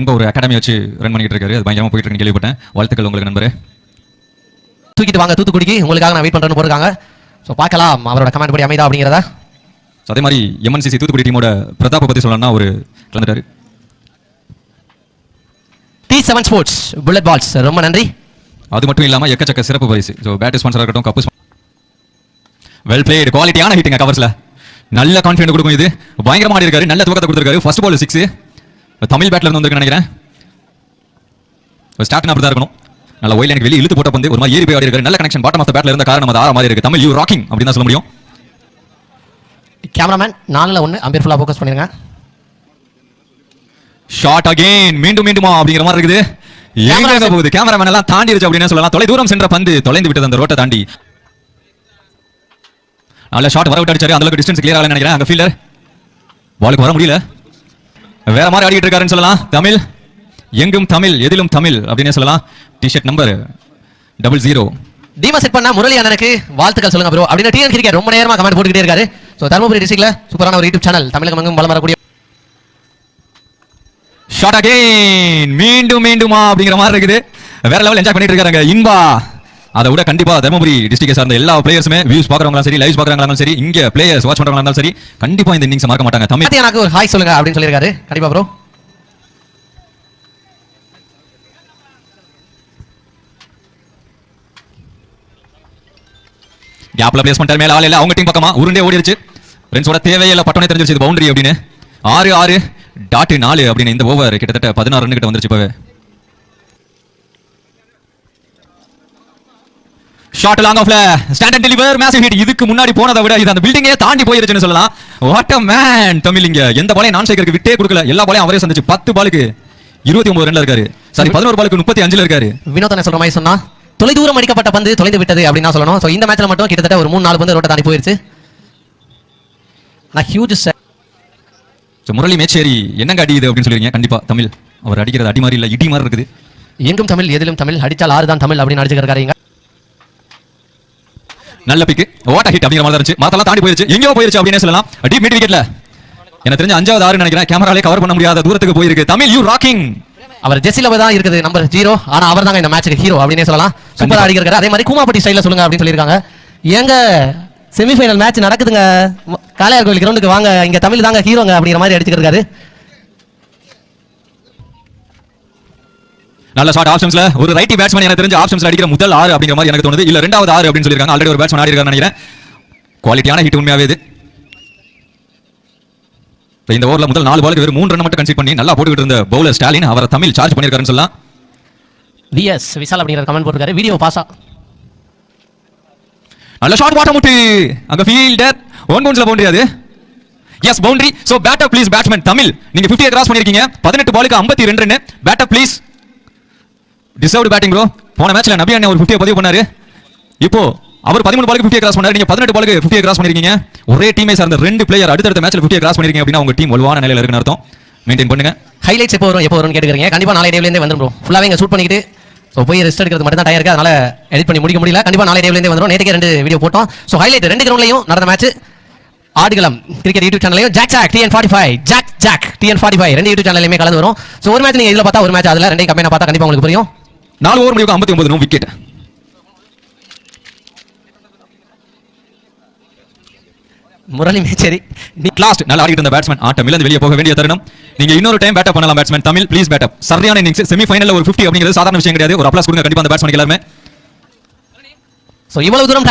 இங்க ஒரு அகாடமி வச்சு ரன் பண்ணிட்டு இருக்காரு. அது பயங்கரமா போயிட்டு இருக்குன்னு கேள்விப்பட்டேன். வாழ்த்துக்கள் உங்களுக்கு நண்பரே. தூக்கிட்டு வாங்க தூத்துக்குடிக்கு. உங்களுக்காக நான் வெயிட் பண்றேன்னு போயிருக்காங்க ஸோ பார்க்கலாம். அவரோட கமெண்ட் படி அமைதா அப்படிங்கிறத. So, அதே மாதிரி எம்என்சிசி தூத்துக்குடி டீமோட பிரதாப்பை பத்தி சொல்லணும்னா ஒரு கலந்துட்டாரு T seven sports bullet balls ரொம்ப நன்றி. அது மட்டும் இல்லாம எக்கச்சக்க சிறப்பு பரிசு. ஸோ பேட் ஸ்பான்சரா இருக்கட்டும் கப்பு வெல் பிளேடு குவாலிட்டியான ஹிட்டிங்க கவர்ஸ்ல நல்ல கான்ஃபிடென்ட் கொடுக்கும் இது. பயங்கரமா ஆடி இருக்காரு நல்ல துவக்கத்தை கொடுத்திருக்காரு. ஃபர்ஸ்ட் பால் சிக்ஸ் தமிழ் பேட்ல இருந்து வந்திருக்கு நினைக்கிறேன். ஸ்டார்ட் அப்படி தான் இருக்கணும். நல்ல ஒயில் எனக்கு வெளியே இழுத்து போட்ட பந்து ஒரு மாதிரி ஏறி போய் ஆடி நல்ல கனெக்ஷன் பாட்டம் ஆஃப் பேட்ல இருந்த காரணம் அது ஆற மாதிரி இருக்கு. தமிழ் யூ ராக்கிங் அப்படின்னு தான் சொல்ல முடியும். கேமராமேன் நாலில் ஒன்று அம்பேர் ஃபுல்லாக ஃபோக்கஸ் பண்ணிருங்க. ஷாட் அகைன் மீண்டும் மீண்டுமா அப்படிங்கிற மாதிரி இருக்குது. எங்க போகுது? கேமராமேன் எல்லாம் தாண்டிருச்சு அப்படின்னு சொல்லலாம். தொலை தூரம் சென்ற பந்து தொலைந்து விட்டது அந்த ரோட்டை தாண்டி. நல்ல ஷாட் வர விட்டு அடிச்சாரு. அந்த அளவுக்கு டிஸ்டன்ஸ் கிளியர் ஆகல நினைக்கிறேன். அங்க ஃபீல்டர் பாலுக்கு வர முடியல. வேற மாதிரி ஆடிட்டு இருக்காருன்னு சொல்லலாம். தமிழ்? எங்கும் தமிழ் எதிலும் தமிழ் அப்படின்னு சொல்லலாம். டிஷர்ட் நம்பர் டபுள் ஜீரோ தீமா செட் பண்ணா முரளி அண்ணனுக்கு வாழ்த்துக்கள் சொல்லுங்க ப்ரோ அப்படின்னு டிஎன் கிரிக்கெட் ரொம்ப நேரமா கமெண்ட் போட்டுக்கிட்டே இருக்காரு. ஸோ தருமபுரி டிஸ்ட்ரிக்ட்ல சூப்பரான ஒரு யூடியூப் சேனல் தமிழகம் எங்கும் வளம் வரக்கூடிய ஷார்ட் அகெயின் மீண்டும் மீண்டுமா அப்படிங்கிற மாதிரி இருக்குது. வேற லெவல் என்ஜாய் பண்ணிட்டு இருக்காங்க இன்பா. அதை விட கண்டிப்பா தருமபுரி டிஸ்ட்ரிக்ட் சார்ந்த எல்லா பிளேயர்ஸுமே வியூஸ் பாக்குறவங்களும் சரி லைவ்ஸ் பாக்குறவங்களும் சரி இங்க பிளேயர்ஸ் வாட்ச் பண்றவங்களா இருந்தாலும் சரி கண்டிப்பா இந்த இன்னிங்ஸ் மறக்க மாட்டாங்க. தமிழ் எனக்கு ஒரு ஹாய் சொல்லுங்க அப்படின்னு சொல்லியிருக்காரு. கண்டிப்பா ப்ரோ கேப்ல பிளேஸ் பண்ணிட்டாரு மேல ஆள் இல்ல. அவங்க டீம் பக்கமா உருண்டே ஓடிடுச்சு ஃப்ரெண்ட்ஸோட தேவையில்ல. பட்டனே தெரிஞ்சிருச்சு. பவுண்டரி அப்படின்னு ஆறு ஆறு டாட் நாலு அப்படின்னு இந்த ஓவர் கிட்டத்தட்ட பதினாறு ரன் கிட்ட வந்துருச்சு இப்பவே. ஷார்ட் லாங் ஆஃப்ல ஸ்டாண்டர்ட் டெலிவர் மேசிவ் ஹிட் இதுக்கு முன்னாடி போனதை விட இது அந்த பில்டிங்கே தாண்டி போயிருச்சுன்னு சொல்லலாம். வாட் அ மேன் தமிழ் இங்க எந்த பாலையும் நான் சேகருக்கு விட்டே கொடுக்கல. எல்லா பாலையும் அவரே சந்திச்சு. பத்து பாலுக்கு இருபத்தி ஒன்பது ரன்ல இருக்காரு. சாரி பதினோரு பாலுக்கு முப்பத்தி அஞ்சுல இருக்காரு. வினோதனை சொல்ற மாதிரி சொன்னா தொலைதூரம் அடிக்கப்பட்ட பந்து தொலைந்து விட்டது அப்படின்னு சொல்லணும். ஸோ இந்த மேட்ச்ல மட்டும் கிட்டத்தட்ட ஒரு மூணு நாலு பந்து ரோட்டை தாண்டி போயிருச்சு. ஆனால் ஹியூஜ் So, முரளி மேச்சேரி என்னங்க அடி இது அப்படின்னு சொல்லிருக்கீங்க? கண்டிப்பா தமிழ். அவர் அடிக்கிறது அடி மாதிரி இல்ல இடி மாதிரி இருக்குது. எங்கும் தமிழ் எதிலும் தமிழ். அடிச்சால் ஆறு தான் தமிழ் அப்படின்னு அடிச்சுக்கிறாரு இங்க நல்ல பிக்கு ஓட்ட ஹிட் அப்படிங்கிற மாதிரி இருந்துச்சு. மத்தெல்லாம் தாண்டி போயிருச்சு. எங்கேயோ போயிருச்சு அப்படின்னு சொல்லலாம். டீப் மிட் விக்கெட்ல எனக்கு தெரிஞ்ச அஞ்சாவது ஆறு நினைக்கிறேன். கேமராலே கவர் பண்ண முடியாத தூரத்துக்கு போயிருக்கு. தமிழ் யூ ராக்கிங் அவர் ஜெர்சில தான் இருக்குது. நம்பர் ஜீரோ ஆனா அவர் தாங்க இந்த மேட்சுக்கு ஹீரோ அப்படின்னே சொல்லலாம். சூப்பரா. அடிக்கிறாரு அதே மாதிரி கூமாப்பட்டி ஸ்டைல சொல்லுங்க அப்படின்னு சொல்லியிருக்காங்க. ஏங்க செமிஃபைனல் மேட்ச் நடக்குதுங்க. காளையார் கோவில் கிரவுண்டுக்கு வாங்க. இங்க தமிழ் தாங்க ஹீரோங்க அப்படிங்கிற மாதிரி அடிச்சுக்கிட்டு நல்ல ஷாட் ஆப்ஷன்ஸ்ல ஒரு ரைட்டி பேட்ஸ்மேன் எனக்கு தெரிஞ்ச ஆப்ஷன்ஸ்ல அடிக்கிற முதல் ஆறு அப்படிங்கிற மாதிரி எனக்கு தோணுது. இல்ல ரெண்டாவது ஆறு அப்படின்னு சொல்லிருக்காங்க ஆல்ரெடி ஒரு பேட்ஸ்மேன் ஆடி இருக்காரு நினைக்கிறேன். குவாலிட்டியான ஹிட் உண்மையாவே இது. இந்த ஓவர்ல முதல் நாலு பாலுக்கு வெறும் மூணு ரன் மட்டும் கன்சிட் பண்ணி நல்லா போட்டுக்கிட்டு இருந்த பவுலர் ஸ்டாலின் அவரை தமிழ் சார்ஜ் பண்ணிருக்காருன்னு சொல்லலாம். விஎஸ் விசால் அப்படிங்கிற கமெண்ட் போட்டிருக்காரு. வீடியோ பாஸா நல்ல ஷாட் வாட்ட முட்டு அங்க ஃபீல்டர் ஒன் பவுன்ஸ்ல பவுண்டரி அது. Yes boundary so batter please batsman Tamil. நீங்க 50 கிராஸ் பண்ணிருக்கீங்க 18 பாலுக்கு 52 run batter please deserved batting bro போன மேட்ச்ல நபி அண்ணன் ஒரு 50 பதிவு பண்ணாரு. இப்போ அவர் 13 பாலுக்கு 50 கிராஸ் பண்ணாரு. நீங்க 18 பாலுக்கு 50 கிராஸ் பண்ணிருக்கீங்க. ஒரே டீமே சார்ந்த ரெண்டு பிளேயர் அடுத்தடுத்த மேட்ச்ல 50 கிராஸ் பண்ணிருக்கீங்க அப்படின்னா உங்க டீம் வலுவான நிலையில இருக்குன்னு அர்த்தம். மெயின்டைன் பண்ணுங்க. ஹைலைட்ஸ் எப்போ வரும்? எப்போ வரும்னு கேட்டுக்கிறீங்க. கண்டிப்பா நாளை டேவ்லேருந்தே வந்துடும் ப்ரோ ஃபுல்லாவே இங்கே ஷூட் பண்ணிக்கிட்டு ஸோ போய் ரெஸ்ட் எடுக்கிறது மட்டும் தான் டயர் இருக்கு. அதனால எடிட் பண்ணி முடிக்க முடியல. கண்டிப்பா நாளை டேவ்லேருந்தே வந்துடும் நேற்றுக்கே ரெண்டு வீடியோ போட்டோம். ஸோ ஹைலைட் ரெண்டு கிரௌண்ட்லையும் நடந்த மேட்ச் ஆடுகளம் கிரிக்கெட் யூடியூப் சேனலையும் jack jack TN forty five jack jack TN forty five ரெண்டு யூடியூப் சேனலையுமே கலந்து வரும். ஸோ ஒரு மேட்ச் நீங்கள் இதில் பார்த்தா ஒரு மேட்ச் அதில். ரெண்டையும் கம்பெனி பார்த்தா கண்டிப்பாக உங்களுக்கு புரியும். நாலு ஓவர் முடிவுக்கு 59 நோ விக்கெட் முரளி மேச்சேரி. நீ லாஸ்ட் நல்லா ஆடிட்டு இருந்த பேட்ஸ்மேன் ஆட்டம் இழந்து வெளியே போக வேண்டிய தருணம். நீங்க இன்னொரு டைம் பேட்டப் பண்ணலாம் பேட்ஸ்மேன் தமிழ் ப்ளீஸ் பேட்டப் சரியான இன்னிங்ஸ் செமி ஃபைனல்ல ஒரு 50 அப்படிங்கிறது சாதாரண விஷயம் கிடையாது. ஒரு அப்ளாஸ் கொடுங்க கண்டிப்பா அந்த பேட்ஸ்மேன் எல்லாருமே. ஸோ இவ்வளவு தூரம்